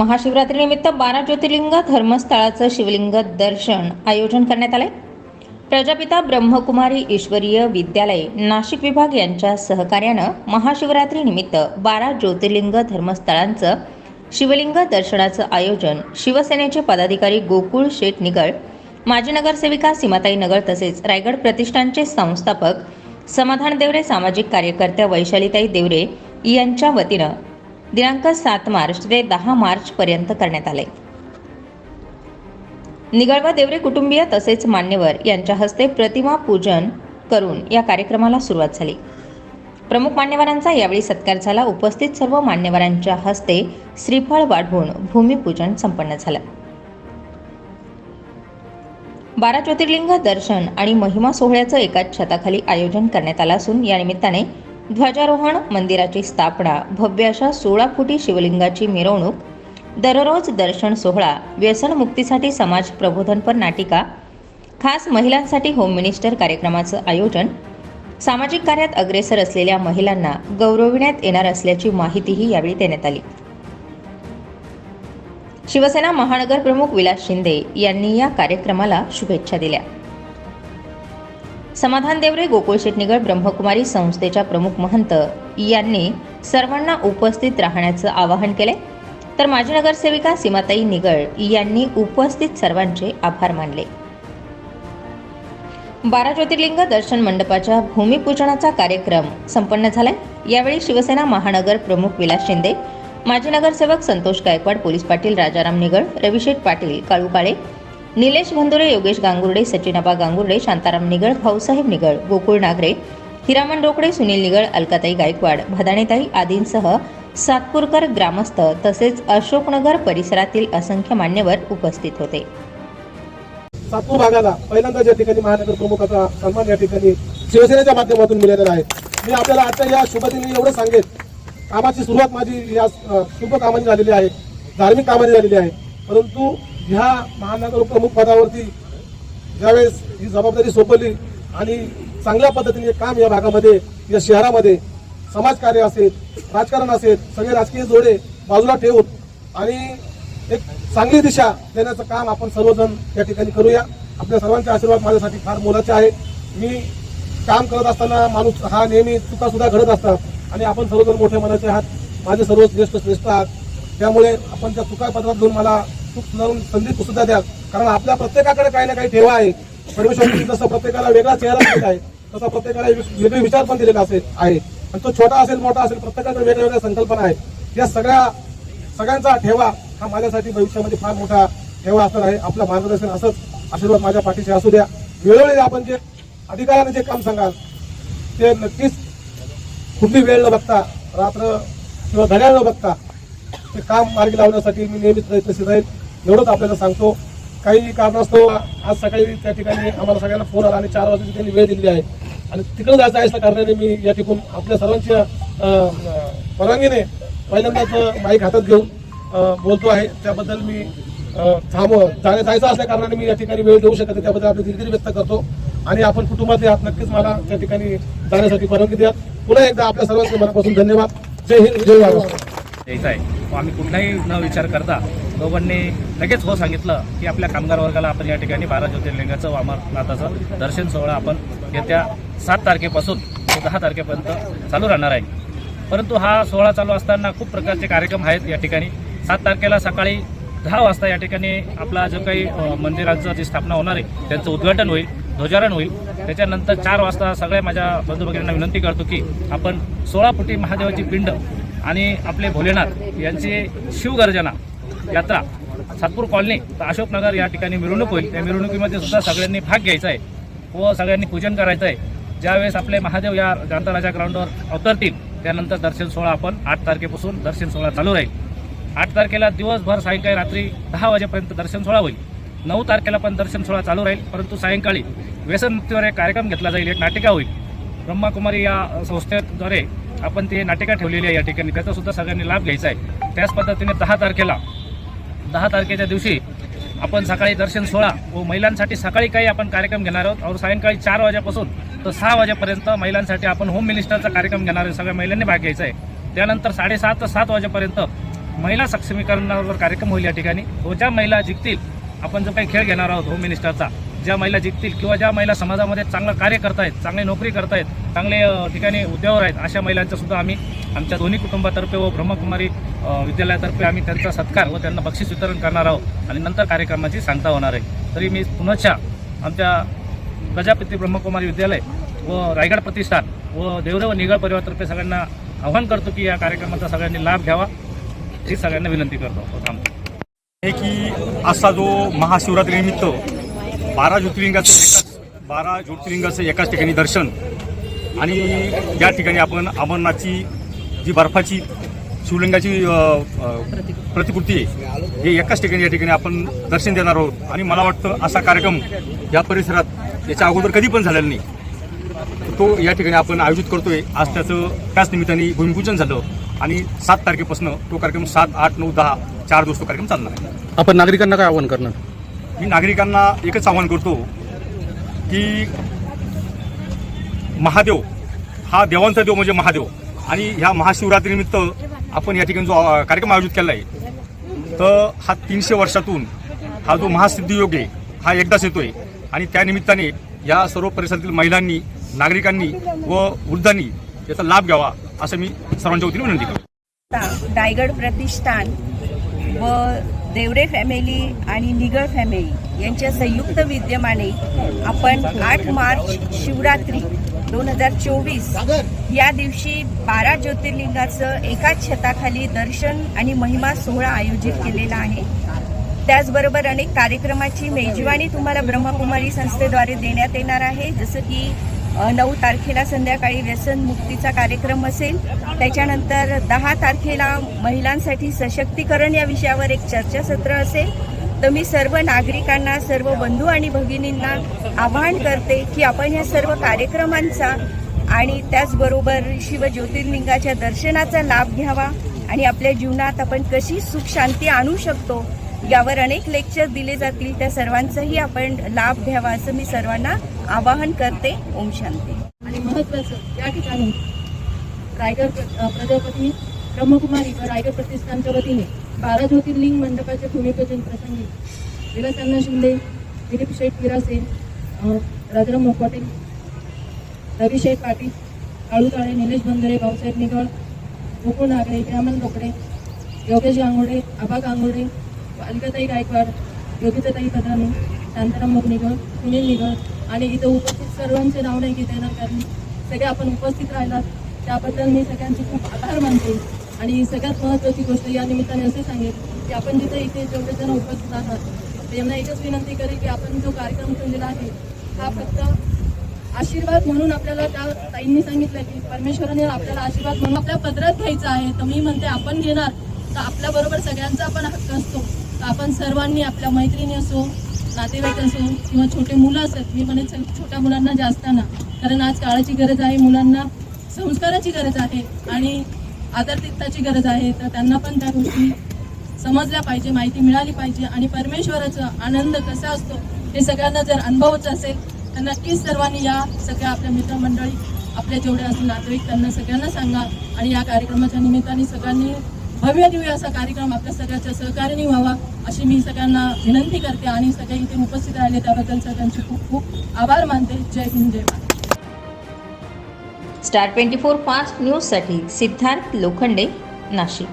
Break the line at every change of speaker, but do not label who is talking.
महाशिवरात्रीनिमित्त बारा ज्योतिर्लिंग धर्मस्थळाचं शिवलिंग दर्शन आयोजन करण्यात आलंय. प्रजापिता ब्रह्मकुमारी ईश्वरीय विद्यालय नाशिक विभाग यांच्या सहकार्यानं महाशिवरात्रीनिमित्त बारा ज्योतिर्लिंग धर्मस्थळांचं शिवलिंग दर्शनाचं आयोजन शिवसेनेचे पदाधिकारी गोकुळ शेठ निगळ माजी नगरसेविका सीमाताई नगर तसेच रायगड प्रतिष्ठानचे संस्थापक समाधान देवरे सामाजिक कार्यकर्त्या वैशालीताई देवरे यांच्या वतीनं दिनांक सात मार्च ते दहा मार्च पर्यंत करण्यात आले. निगळवा देवरे कुटुंबीय तसेच मान्यवर यांच्या हस्ते प्रतिमा पूजन करून या कार्यक्रमाला सुरुवात झाली. प्रमुख मान्यवरांचा यावेळी सत्कार झाला. उपस्थित सर्व मान्यवरांच्या हस्ते श्रीफळ वाढवून भूमिपूजन संपन्न झालं. बारा ज्योतिर्लिंग दर्शन आणि महिमा सोहळ्याचं एकाच छताखाली आयोजन करण्यात आलं असून या निमित्ताने ध्वजारोहण मंदिराची स्थापना भव्य अशा सोळा फुटी शिवलिंगाची मिरवणूक दररोज दर्शन सोहळा व्यसनमुक्तीसाठी समाज प्रबोधनपर नाटिका खास महिलांसाठी होम मिनिस्टर कार्यक्रमाचं आयोजन सामाजिक कार्यात अग्रेसर असलेल्या महिलांना गौरविण्यात येणार असल्याची माहितीही यावेळी देण्यात आली. शिवसेना महानगर प्रमुख विलास शिंदे यांनी या कार्यक्रमाला शुभेच्छा दिल्या. समाधान देवरे गोकुळ शेटनिगळ ब्रह्मकुमारी संस्थेच्या प्रमुख महंत यांनी सर्वांना उपस्थित राहण्याचं आवाहन केले तर माजी नगरसेविका सीमाताई निगळ यांनी उपस्थित सर्वांचे आभार मानले. बारा ज्योतिर्लिंग दर्शन मंडपाच्या भूमिपूजनाचा कार्यक्रम संपन्न झालाय. यावेळी शिवसेना महानगर प्रमुख विलास शिंदे माजी नगरसेवक संतोष गायकवाड पोलीस पाटील राजाराम निगळ रविशेठ पाटील काळू काळे निलेश भंदुरे योगेश गांगुर्डे सचिनाबा गांगुर्डे शांताराम निगळ भाऊसाहेब निगळ गोकुळ नागरे हिरामण रोकडे सुनील निगळ अलकाताई गायकवाड भदाणेताई आदींसह सातपूरकर ग्रामस्थ तसेच अशोकनगर परिसरातील असंख्य मान्यवर उपस्थित होते.
सातपूर भागाला पहिल्यांदा या ठिकाणी महानगर प्रमुखाचा सन्मान या ठिकाणी शिवसेनेच्या माध्यमातून मिळालेला आहे. मी आपल्याला आजच्या या शुभदिनी एवढं सांगेन. कामाची सुरुवात माझी या शुभ कामाने झालेली आहे. धार्मिक कामाने झालेली आहे. परंतु ह्या महानगर प्रमुख पदावरती ज्यावेळेस ही जबाबदारी सोपवली आणि चांगल्या पद्धतीने काम या भागामध्ये या शहरामध्ये समाजकार्य असेल राजकारण असेल सगळे राजकीय जोडे बाजूला ठेवून आणि एक चांगली दिशा देण्याचं काम आपण सर्वजण या ठिकाणी करूया. आपल्या सर्वांचे आशीर्वाद माझ्यासाठी फार मोलाचे आहे मी काम करत असताना माणूस हा नेहमी चुका सुद्धा घडत असतात आणि आपण सर्वजण मोठ्या मनाचे आहात. माझे सर्व श्रेष्ठ श्रेष्ठ आहात. त्यामुळे आपण त्या चुका पत्रात घेऊन मला खूप लावून संधी सुद्धा द्या कारण आपल्या प्रत्येकाकडे काही ना काही ठेवा आहे. परमेश्वर जसं प्रत्येकाला वेगळा चेहरा दिला आहे तसा प्रत्येकाला वेगळे विचार पण दिलेला असेल आहे. आणि तो छोटा असेल मोठा असेल प्रत्येकाकडे वेगळ्या वेगळ्या संकल्पना आहेत. या सगळ्या सगळ्यांचा ठेवा हा माझ्यासाठी भविष्यामध्ये फार मोठा ठेवा असणार आहे. आपलं मार्गदर्शन असंच आशीर्वाद माझ्या पाठीशी असू द्या. वेळोवेळी आपण जे अधिकाऱ्याने जे काम सांगाल ते नक्कीच कुठली वेळ न बघता रात्र किंवा घड्याळ न बघता ते काम मार्गी लावण्यासाठी मी नेहमीच प्रयत्नशील राहील. एवढंच आपल्याला सांगतो. काही कारणास्तव आज सकाळी त्या ठिकाणी आम्हाला सगळ्यांना फोन आला आणि चार वाजता त्यांनी वेळ दिलेली आहे. आणि तिकडे जायचं आहे असल्या कारणाने मी या ठिकून आपल्या सर्वांच्या परवानगीने पहिल्यांदाच माईक हातात घेऊन बोलतो आहे. त्याबद्दल मी थांब जाण्या जायचं असल्या कारणाने मी या ठिकाणी वेळ देऊ शकत त्याबद्दल आपली दिलगिरी व्यक्त करतो. आणि आपण कुटुंबातले आहात नक्कीच मला त्या ठिकाणी जाण्यासाठी परवानगी द्या. पुन्हा एकदा आपल्या सर्वांचे मनापासून धन्यवाद. जय हिंद जय महाराष्ट्र.
आहे. आम्ही कुठलाही न विचार करता दोघांनी लगेच हो सांगितलं की आपल्या कामगार वर्गाला आपण या ठिकाणी बारा ज्योतिर्लिंगाचं वामरनाथाचं दर्शन सोहळा आपण येत्या सात तारखेपासून ते दहा तारखेपर्यंत चालू राहणार आहे. परंतु हा सोहळा चालू असताना खूप प्रकारचे कार्यक्रम आहेत या ठिकाणी. सात तारखेला सकाळी दहा वाजता या ठिकाणी आपला जो काही मंदिरांचं मंदिराचं जी स्थापना होणार आहे त्यांचं उद्घाटन होईल ध्वजारोहण होईल. त्याच्यानंतर चार वाजता सगळ्या माझ्या बंधू भगिनींना विनंती करतो की आपण सोळा फुटी महादेवाची पिंड आणि आपले भोलेनाथ यांची शिवगर्जना यात्रा सातपूर कॉलनी तर अशोकनगर या ठिकाणी मिरवणूक होईल. त्या मिरवणुकीमध्ये सुद्धा सगळ्यांनी भाग घ्यायचा आहे व सगळ्यांनी पूजन करायचं आहे. ज्यावेळेस आपले महादेव या जांताराजा ग्राउंडवर अवतरतील त्यानंतर दर्शन सोहळा आपण आठ तारखेपासून दर्शन सोहळा चालू राहील. आठ तारखेला दिवसभर सायंकाळी रात्री दहा वाजेपर्यंत दर्शन सोहळा होईल. नऊ तारखेला पण दर्शन सोहळा चालू राहील परंतु सायंकाळी व्यसनमुक्तीवर एक कार्यक्रम घेतला जाईल एक नाटिका होईल. ब्रह्माकुमारी या संस्थेद्वारे आपण ती नाटिका ठेवलेली आहे या ठिकाणी. त्याचासुद्धा सगळ्यांनी लाभ घ्यायचा आहे. त्याच पद्धतीने दहा तारखेला दहा तारखेच्या दिवशी आपण सकाळी दर्शन सोहळा व महिलांसाठी सकाळी काही आपण कार्यक्रम घेणार आहोत. और सायंकाळी चार वाजेपासून तर सहा वाजेपर्यंत महिलांसाठी आपण होम मिनिस्टरचा कार्यक्रम घेणार आहे सगळ्या महिलांनी भाग घ्यायचा आहे. त्यानंतर साडेसात ते सात वाजेपर्यंत महिला सक्षमीकरणावर कार्यक्रम होईल या ठिकाणी. व ज्या महिला जिंकतील आपण जो काही खेळ घेणार आहोत होम मिनिस्टरचा ज्या महिला जिंकतील किंवा ज्या महिला समाजामध्ये चांगलं कार्य करतायत चांगली नोकरी करतायत चांगले ठिकाणी उद्यावर आहेत अशा महिलांचा सुद्धा आम्ही आमच्या दोन्ही कुटुंबातर्फे व ब्रह्मकुमारी विद्यालयातर्फे आम्ही त्यांचा सत्कार व त्यांना बक्षीस वितरण करणार आहोत आणि नंतर कार्यक्रमाची सांगता होणार आहे. तरी मी पुनश्च आमच्या प्रजापती ब्रह्मकुमारी विद्यालय व रायगड प्रतिष्ठान व देवदेव व निगळ परिवारतर्फे सगळ्यांना आवाहन करतो की या कार्यक्रमाचा सगळ्यांनी लाभ घ्यावा. ही सगळ्यांना विनंती करतो. थांबतो
की असा जो महाशिवरात्रीनिमित्त बारा ज्योतिर्लिंगाचं बारा ज्योतिर्लिंगाचं एकाच ठिकाणी दर्शन. आणि या ठिकाणी आपण अमरनाथची जी बर्फाची शिवलिंगाची प्रतिकृती आहे हे एकाच ठिकाणी या ठिकाणी आपण दर्शन देणार आहोत. आणि मला वाटतं असा कार्यक्रम या परिसरात याच्या अगोदर कधी पण झालेला नाही. तो या ठिकाणी आपण आयोजित करतोय. आज त्याचं त्याच निमित्ताने भूमिपूजन झालं. आणि सात तारखेपासून तो कार्यक्रम सात आठ नऊ दहा चार दिवस तो कार्यक्रम चालणार आहे.
आपण नागरिकांना काय आवाहन करणार?
मी नागरिकांना एकच आवाहन करतो की महादेव हा देवांचा देव म्हणजे महादेव. आणि ह्या महाशिवरात्रीनिमित्त आपण या ठिकाणी जो कार्यक्रम आयोजित केला आहे तर हा तीनशे वर्षातून हा जो महासिद्धियोग आहे हा एकदाच येतोय. आणि त्यानिमित्ताने या सर्व परिसरातील महिलांनी नागरिकांनी व वृद्धांनी याचा लाभ घ्यावा असं मी सर्वांच्या वतीने विनंती करतो.
रायगड प्रतिष्ठान व देवरे फॅमिली आणि निगळ फॅमिली यांच्या संयुक्त विद्यमाने आपण आठ मार्च शिवरात्री दोन हजार चोवीस या दिवशी बारा ज्योतिर्लिंगाचं एकाच छताखाली दर्शन आणि महिमा सोहळा आयोजित केलेला आहे. त्याचबरोबर अनेक कार्यक्रमाची मेजवानी तुम्हाला ब्रह्मकुमारी संस्थेद्वारे देण्यात येणार आहे. जसं की नऊ तारखेला संध्याकाळी व्यसन मुक्तीचा कार्यक्रम असेल. त्याच्यानंतर दहा तारखेला महिलांसाठी सशक्तीकरण या विषयावर एक चर्चासत्र असेल. तर मी सर्व नागरिकांना सर्व बंधू आणि भगिनींना आवाहन करते की आपण या सर्व कार्यक्रमांचा आणि त्याचबरोबर शिव ज्योतिर्लिंगाच्या दर्शनाचा लाभ घ्यावा आणि आपल्या जीवनात आपण कशी सुख शांती आणू शकतो यावर अनेक लेक्चर दिले जातील. त्या सर्वांचाही आपण लाभ घ्यावा असं मी सर्वांना आवाहन करते. ओम शांती.
आणि महत्त्वाचं या ठिकाणी रायगड प्र- प्रजापती ब्रह्मकुमारी व रायगड प्रतिष्ठानच्या वतीने बारा ज्योतिर्लिंग मंडपाचे भूमिपूजन प्रसंगी विलासांना शिंदे दिलीप शेठ पिरासे राजाराम मोकोटे रवी शेठ पाटील काळू काळे निलेश बंदरे भाऊसाहेब निगळ गोकुळ नागरे रामन रोकडे योगेश गांगोडे आबा गांगोडे बालिकाताई गायकवाड योगिताताई कदामे शांताराम निगळ सुनील निगळ आणि इथं उपस्थित सर्वांचे नाव नाही घेता येणार कारण सगळे आपण उपस्थित राहिलात. त्याबद्दल मी सगळ्यांचे खूप आभार मानते. आणि सगळ्यात महत्त्वाची गोष्ट या निमित्ताने असे सांगेल की आपण जिथे इथे जेवढे जण उपस्थित आहात त्यांना एकच विनंती करेल की आपण जो कार्यक्रम ठेवलेला आहे हा फक्त आशीर्वाद म्हणून आपल्याला त्या ताईंनी सांगितलं की परमेश्वराने आपल्याला आशीर्वाद म्हणून आपल्या पदरात घ्यायचा आहे. तर मी म्हणते आपण घेणार. तर आपल्याबरोबर सगळ्यांचा आपण हक्क असतो. तर आपण सर्वांनी आपल्या मैत्रिणी असो नातेवाईक असो किंवा छोटे मुलं असत मी म्हणे छोट्या मुलांना जास्त ना. कारण आज काळाची गरज आहे मुलांना संस्काराची गरज आहे आणि आदरतित्ताची गरज आहे. तर त्यांना पण त्या गोष्टी समजल्या पाहिजे माहिती मिळाली पाहिजे आणि परमेश्वराचा आनंद कसा असतो हे सगळ्यांना जर अनुभवच असेल तर नक्कीच सर्वांनी या सगळ्या आपल्या मित्रमंडळी आपल्या जेवढे असतील नातेवाईक त्यांना सगळ्यांना सांगा आणि या कार्यक्रमाच्या निमित्ताने सगळ्यांनी भव्य दिव्य असा कार्यक्रम आपल्या सगळ्याच्या सहकार्याने व्हावा अशी मी सगळ्यांना विनंती करते आणि सगळे इथे उपस्थित राहिले त्याबद्दल सगळ्यांचे खूप खूप आभार मानते. जय हिंद जय Bharat.
Star twenty four fast न्यूजसाठी सिद्धार्थ लोखंडे नाशिक.